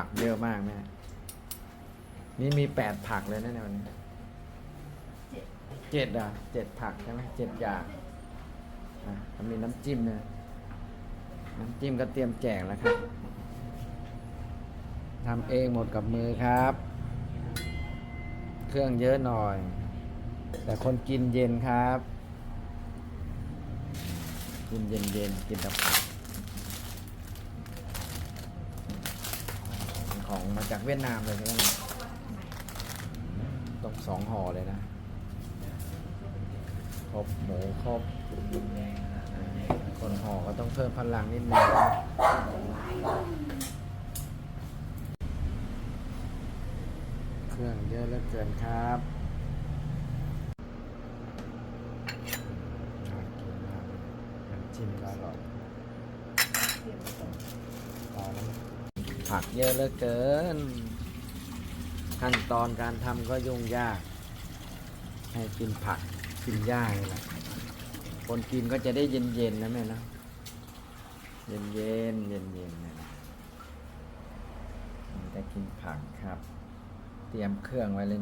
ผักเยอะมากแม่ นี่มีแปดผักเลยนะในวันนี้เจ็ดอะเจ็ดผักใช่ไหมเจ็ดอย่างอะแล้วมีน้ำจิ้มเนี่ยน้ำจิ้มก็เตรียมแจกแล้วครับทำเองหมดกับมือครับ เครื่องเยอะหน่อย แต่คนกินเย็นครับ กินเย็นเย็นๆกินกับผัก ของมาจากเวียดนามเลยใช่ไหมเนี่ยต้องสองห่อเลยนะครบหมูครบคนห่อก็ต้องเพิ่มพลังนิดนึงเครื่องเยอะเหลือเกินครับน่ากินมากน้ำจิ้มก็อร่อย ผักเยอะเหลือเกิน ขั้นตอนการทำก็ยุ่งยาก ให้กินผักกินหญ้าเลยล่ะคนกินก็จะได้เย็นเย็นนะแม่นะเย็นเย็นเย็นเย็นนะได้กินผักครับ เตรียมเครื่องไว้เลย